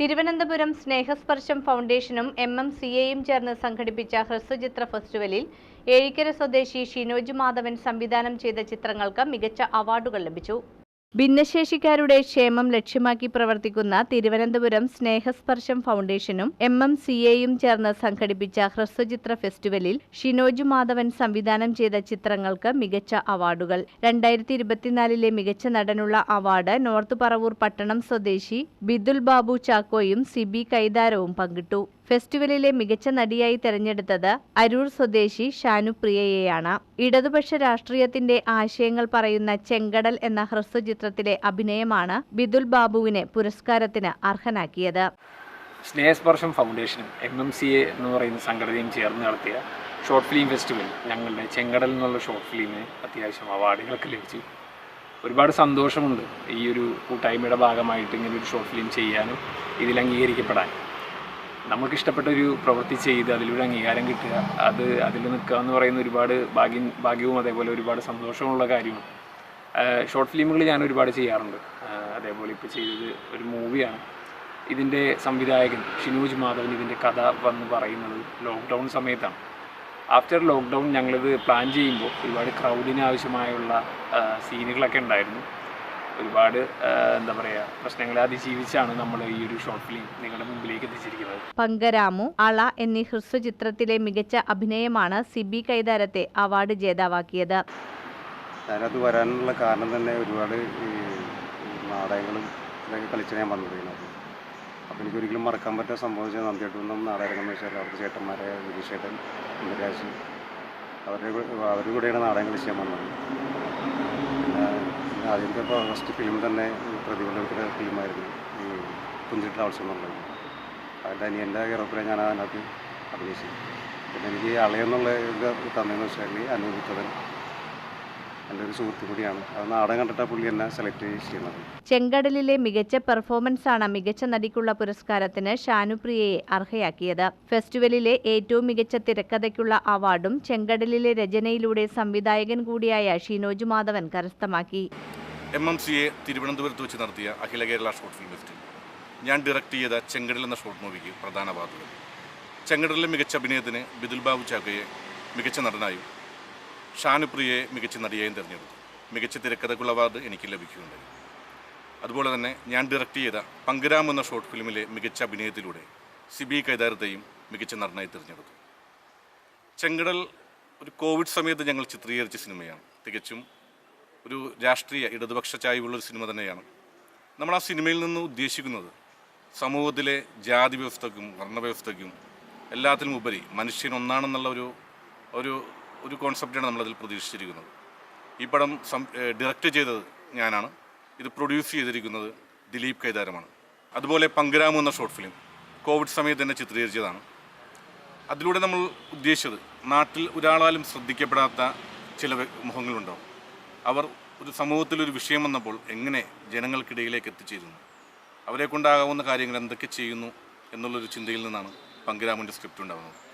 തിരുവനന്തപുരം സ്നേഹസ്പർശം ഫൗണ്ടേഷനും M M C എയും ചേർന്ന് സംഘടിപ്പിച്ച ഹ്രസ്വചിത്ര ഫെസ്റ്റിവലിൽ ഏഴിക്കര സ്വദേശി ഷിനോജ് മാധവൻ സംവിധാനം ചെയ്ത ചിത്രങ്ങൾക്ക് മികച്ച അവാർഡുകൾ ലഭിച്ചു. ഭിന്നശേഷിക്കാരുടെ ക്ഷേമം ലക്ഷ്യമാക്കി പ്രവർത്തിക്കുന്ന തിരുവനന്തപുരം സ്നേഹസ്പർശം ഫൗണ്ടേഷനും എം എം സി എയും ചേർന്ന് സംഘടിപ്പിച്ച ഹ്രസ്വചിത്ര ഫെസ്റ്റിവലിൽ ഷിനോജു മാധവൻ സംവിധാനം ചെയ്ത ചിത്രങ്ങൾക്ക് മികച്ച അവാർഡുകൾ. രണ്ടായിരത്തി ഇരുപത്തിനാലിലെ മികച്ച നടനുള്ള അവാർഡ് നോർത്ത് പറവൂർ പട്ടണം സ്വദേശി ബിദുൽ ബാബു ചാക്കോയും സിബി കൈതാരവും പങ്കിട്ടു. ഫെസ്റ്റിവലിലെ മികച്ച നടിയായി തെരഞ്ഞെടുത്തത് അരൂർ സ്വദേശി ഷാനുപ്രിയയെയാണ് ഇടതുപക്ഷ രാഷ്ട്രീയത്തിന്റെ ആശയങ്ങൾ പറയുന്ന ചെങ്കടൽ എന്ന ഹ്രസ്വചിത്രത്തിലെ അഭിനയമാണ് ബിദുൽ ബാബുവിനെ പുരസ്കാരത്തിന് അർഹനാക്കിയത്. സ്നേഹസ്പർശം ഫൗണ്ടേഷനും എം എം സി എ എന്ന് പറയുന്ന സംഘടനയും ചേർന്ന് നടത്തിയ ഷോർട്ട് ഫിലിം ഫെസ്റ്റിവൽ ഞങ്ങളുടെ ചെങ്കടൽ എന്നുള്ള ഷോർട്ട് ഫിലിമിന് അത്യാവശ്യം അവാർഡുകളൊക്കെ ലഭിച്ചു. ഒരുപാട് സന്തോഷമുണ്ട് ഈ ഒരു കൂട്ടായ്മയുടെ ഭാഗമായിട്ട് ഇങ്ങനെ ഒരു ഷോർട്ട് ഫിലിം ചെയ്യാനും ഇതിൽ അംഗീകരിക്കപ്പെടാൻ. നമുക്ക് ഇഷ്ടപ്പെട്ട ഒരു പ്രവൃത്തി ചെയ്ത് അതിലൂടെ അംഗീകാരം കിട്ടുക അത് അതിൽ നിൽക്കുക എന്ന് പറയുന്ന ഒരുപാട് ഭാഗ്യം ഭാഗ്യവും അതേപോലെ ഒരുപാട് സന്തോഷമുള്ള കാര്യമാണ്. ഷോർട്ട് ഫിലിമുകൾ ഞാൻ ഒരുപാട് ചെയ്യാറുണ്ട്. അതേപോലെ ഇപ്പോൾ ചെയ്തത് ഒരു മൂവിയാണ് ഇതിന്റെ സംവിധായകൻ ഷിനൂജ് മാധവൻ ഇതിന്റെ കഥ വന്ന് പറയുന്നത് ലോക്ക്ഡൗൺ സമയത്താണ്. ആഫ്റ്റർ ലോക്ക്ഡൗൺ ഞങ്ങളിത് പ്ലാൻ ചെയ്യുമ്പോൾ ഒരുപാട് ക്രൗഡിന് ആവശ്യമായുള്ള സീനുകളൊക്കെ ഉണ്ടായിരുന്നു. ഒരുപാട് എന്താ പറയുക പ്രശ്നങ്ങളെ അതിജീവിച്ചാണ് നമ്മൾ ഈ ഒരു ഷോർട്ട് ഫിലിം നിങ്ങളുടെ മുമ്പിലേക്ക് എത്തിച്ചിരിക്കുന്നത്. പങ്കരാമു അള എന്നീ ഹ്രസ്വചിത്രത്തിലെ മികച്ച അഭിനയമാണ് സിബി കൈതാരത്തെ അവാർഡ് ജേതാവാക്കിയത്. ഞാനത് വരാനുള്ള കാരണം തന്നെ ഒരുപാട് നാടകങ്ങളും ഇതൊക്കെ കളിച്ച് ഞാൻ വന്നത് ഇതിനകത്ത് അപ്പോൾ എനിക്കൊരിക്കലും മറക്കാൻ പറ്റാൻ സംഭവിച്ച നന്ദിയായിട്ടും നാടകം എന്ന് വെച്ചാൽ അവിടുത്തെ ചേട്ടന്മാരെ വിജയേട്ടൻ ഇന്ദരാജ് അവരുടെ അവരുടെ കൂടെയാണ് നാടകം കളിച്ച് ഞാൻ വന്നത്. ആദ്യത്തെ ഫസ്റ്റ് ഫിലിം തന്നെ പ്രതിഫലത്തിന്റെ ഫിലിമായിരുന്നു ഈ കുഞ്ചിട്ട് ട്രാവൽസ് എന്നുള്ളത് അതിന്റെ അനിയന്റെ ഹീറോപ്പിനെ ഞാൻ അതിനകത്ത് അഭിനയിച്ചു പിന്നെ എനിക്ക് അളയെന്നുള്ള ഇത് തന്നെയെന്ന് വെച്ചാൽ അനുഭവിച്ചവൻ എന്റെ ഒരു സുഹൃത്തു കൂടിയാണ്. അത് നാടൻ കണ്ടിട്ടാണ് പുള്ളി എന്നെ സെലക്ട് ചെയ്യുന്നത്. ചെങ്കടലിലെ മികച്ച പെർഫോമൻസ് ആണ് മികച്ച നടിക്കുള്ള പുരസ്കാരത്തിന് ഷാനുപ്രിയയെ അർഹയാക്കിയത്. ഫെസ്റ്റിവലിലെ ഏറ്റവും മികച്ച തിരക്കഥയ്ക്കുള്ള അവാർഡും ചെങ്കടലിലെ രചനയിലൂടെ സംവിധായകൻ കൂടിയായ ഷിനോജ് മാധവൻ കരസ്ഥമാക്കി. എം എം സി എ തിരുവനന്തപുരത്ത് വെച്ച് നടത്തിയ Akhila Kerala short film festival ഞാൻ ഡയറക്റ്റ് ചെയ്ത ചെങ്കടൽ എന്ന ഷോർട്ട് മൂവിക്ക് പ്രധാന അവാർഡുകൾ ചെങ്കടലിലെ മികച്ച അഭിനയത്തിന് ബിദുൽ ബാബു ചാക്കയെ മികച്ച നടനായും ഷാനുപ്രിയയെ മികച്ച നടിയായും തിരഞ്ഞെടുത്തു. മികച്ച തിരക്കഥക്കുള്ള അവാർഡ് എനിക്ക് ലഭിക്കുന്നുണ്ട് അതുപോലെ തന്നെ ഞാൻ ഡയറക്റ്റ് ചെയ്ത പങ്കരാം എന്ന ഷോർട്ട് ഫിലിമിലെ മികച്ച അഭിനയത്തിലൂടെ സിബി കൈതാരത്തെയും മികച്ച നടനായി തിരഞ്ഞെടുത്തു. ചെങ്കടൽ ഒരു കോവിഡ് സമയത്ത് ഞങ്ങൾ ചിത്രീകരിച്ച സിനിമയാണ്. തികച്ചും ഒരു രാഷ്ട്രീയ ഇടതുപക്ഷ ചായ്വുള്ളൊരു സിനിമ തന്നെയാണ്. നമ്മൾ ആ സിനിമയിൽ നിന്ന് ഉദ്ദേശിക്കുന്നത് സമൂഹത്തിലെ ജാതി വ്യവസ്ഥയ്ക്കും വർണവ്യവസ്ഥയ്ക്കും എല്ലാത്തിനും ഉപരി മനുഷ്യൻ ഒന്നാണെന്നുള്ള ഒരു ഒരു ഒരു കോൺസെപ്റ്റാണ് നമ്മളതിൽ പ്രതീക്ഷിച്ചിരിക്കുന്നത്. ഈ പടം സം ഡയറക്റ്റ് ചെയ്തത് ഞാനാണ്. ഇത് പ്രൊഡ്യൂസ് ചെയ്തിരിക്കുന്നത് ദിലീപ് കൈതാരമാണ്. അതുപോലെ പങ്കരാമു എന്ന ഷോർട്ട് ഫിലിം കോവിഡ് സമയത്ത് തന്നെ ചിത്രീകരിച്ചതാണ്. അതിലൂടെ നമ്മൾ ഉദ്ദേശിച്ചത് നാട്ടിൽ ഒരാളാലും ശ്രദ്ധിക്കപ്പെടാത്ത ചില മുഖങ്ങളുണ്ടാവും. അവർ ഒരു സമൂഹത്തിൽ ഒരു വിഷയം വന്നപ്പോൾ എങ്ങനെ ജനങ്ങൾക്കിടയിലേക്ക് എത്തിച്ചേരുന്നു? അവരെ കൊണ്ടാകാവുന്ന കാര്യങ്ങൾ എന്തൊക്കെ ചെയ്യുന്നു? എന്നുള്ളൊരു ചിന്തയിൽ നിന്നാണ് പങ്കരാമുന്റെ സ്ക്രിപ്റ്റ് ഉണ്ടാകുന്നത്.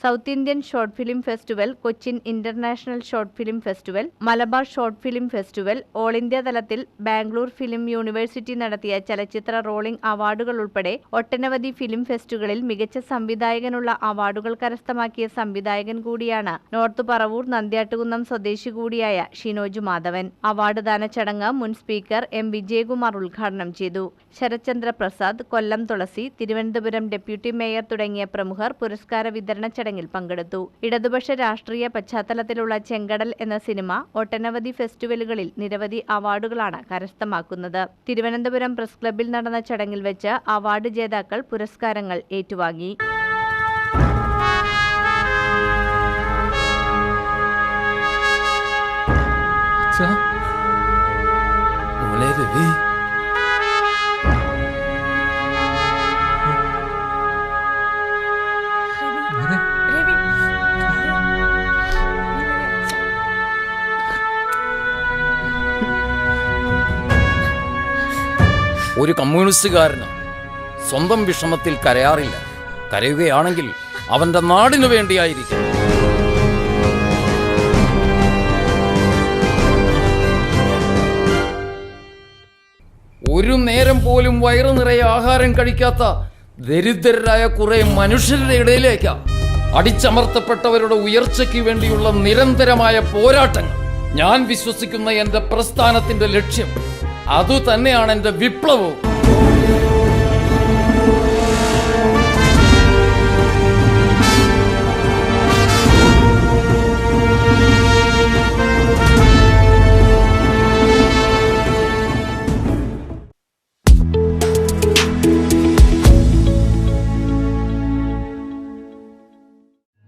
South Indian short film festival Cochin international short film festival Malabar short film festival all India തലത്തിൽ ബാംഗ്ലൂർ ഫിലിം യൂണിവേഴ്സിറ്റി നടത്തിയ ചലച്ചിത്ര റോളിംഗ് അവാർഡുകൾ ഉൾപ്പെടെ ഒട്ടനവധി ഫിലിം ഫെസ്റ്റുകളിൽ മികച്ച സംവിധായകനുള്ള അവാർഡുകൾ കരസ്ഥമാക്കിയ സംവിധായകൻ കൂടിയാണ് നോർത്ത് പറവൂർ നന്ദ്യാട്ടുകുന്നം സ്വദേശി കൂടിയായ ഷിനോജ് മാധവൻ. അവാർഡ് ദാന ചടങ്ങ് മുൻ സ്പീക്കർ എം വിജയകുമാർ ഉദ്ഘാടനം ചെയ്തു. ശരത്ചന്ദ്ര പ്രസാദ് കൊല്ലം തുളസി തിരുവനന്തപുരം ഡെപ്യൂട്ടി മേയർ തുടങ്ങിയ പ്രമുഖർ പുരസ്കാര വിതരണ ചടങ്ങിൽ പങ്കെടുത്തു. ഇടതുപക്ഷ രാഷ്ട്രീയ പശ്ചാത്തലത്തിലുള്ള ചെങ്കടൽ എന്ന സിനിമ ഒട്ടനവധി ഫെസ്റ്റിവലുകളിൽ നിരവധി അവാർഡുകളാണ് കരസ്ഥമാക്കുന്നത്. തിരുവനന്തപുരം പ്രസ് ക്ലബ്ബിൽ നടന്ന ചടങ്ങിൽ വെച്ച് അവാർഡ് ജേതാക്കൾ പുരസ്കാരങ്ങൾ ഏറ്റുവാങ്ങി. മോളെ ഒരു കമ്മ്യൂണിസ്റ്റുകാരന് സ്വന്തം വിഷമത്തിൽ കരയാറില്ല. കരയുകയാണെങ്കിൽ അവന്റെ നാടിനു വേണ്ടിയായിരിക്കും. ഒരു നേരം പോലും വയറു നിറയെ ആഹാരം കഴിക്കാത്ത ദരിദ്രരായ കുറെ മനുഷ്യരുടെ ഇടയിലേക്കാ അടിച്ചമർത്തപ്പെട്ടവരുടെ ഉയർച്ചയ്ക്ക് വേണ്ടിയുള്ള നിരന്തരമായ പോരാട്ടങ്ങൾ. ഞാൻ വിശ്വസിക്കുന്ന എന്റെ പ്രസ്ഥാനത്തിന്റെ ലക്ഷ്യം അതുതന്നെയാണ് എന്റെ വിപ്ലവവും.